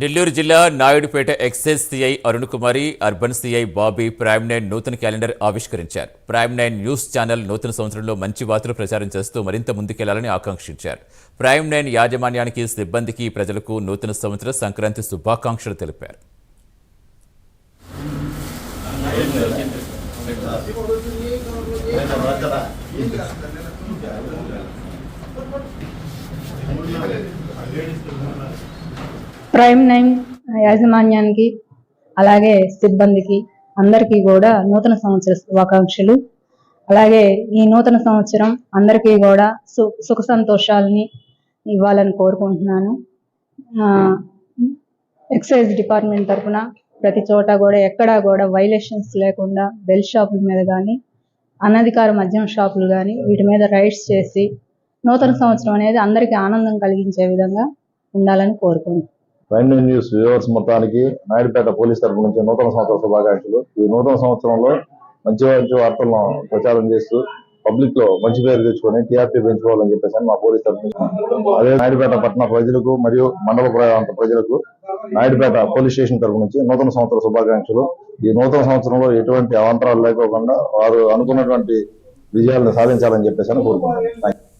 నెల్లూరు జిల్లా Naidupeta excise CI Arun Kumari urban CI Bobby prime nine నూతన calendar ఆవిష్కరించారు. Prime nine news channel నూతన సంవత్సరంలో మంచి వార్తలు ప్రచారం చేస్తూ మరింత ముందుకెళ్ళాలని ఆకాంక్షించారు. ప్రైమ్ నైన్ యాజమాన్యానికి సిబ్బందికి ప్రజలకు నూతన సంవత్సర సంక్రాంతి శుభాకాంక్షలు తెలిపారు. ప్రైమ్ నైన్ యాజమాన్యానికి అలాగే సిబ్బందికి అందరికీ కూడా నూతన సంవత్సర శుభాకాంక్షలు. అలాగే ఈ నూతన సంవత్సరం అందరికీ కూడా సు సుఖ సంతోషాలని ఇవ్వాలని కోరుకుంటున్నాను. ఎక్సైజ్ డిపార్ట్మెంట్ తరఫున ప్రతి చోట కూడా ఎక్కడా కూడా వైలేషన్స్ లేకుండా బెల్ షాపుల మీద కానీ అనధికార మద్యం షాపులు కానీ వీటి మీద రైడ్స్ చేసి నూతన సంవత్సరం అనేది అందరికీ ఆనందం కలిగించే విధంగా ఉండాలని కోరుకుంటున్నాను. ప్రైమ్ నైన్ న్యూస్ వ్యూవర్స్ మొత్తానికి నాయుడుపేట పోలీస్ తరపు నుంచి నూతన సంవత్సర శుభాకాంక్షలు. ఈ నూతన సంవత్సరంలో మంచి మంచి వార్తలను ప్రచారం చేస్తూ పబ్లిక్లో మంచి పేరు తెచ్చుకొని టీఆర్పీ పెంచుకోవాలని చెప్పేసి మా పోలీస్ తరపు నుంచి అదే నాయుడుపేట పట్టణ ప్రజలకు మరియు మండల ప్రాంత ప్రజలకు నాయుడుపేట పోలీస్ స్టేషన్ తరపు నుంచి నూతన సంవత్సర శుభాకాంక్షలు. ఈ నూతన సంవత్సరంలో ఎటువంటి అవాంతరాలు లేకోకుండా వారు అనుకున్నటువంటి విజయాలను సాధించాలని చెప్పేసి అని కోరుకుంటున్నాను Thank.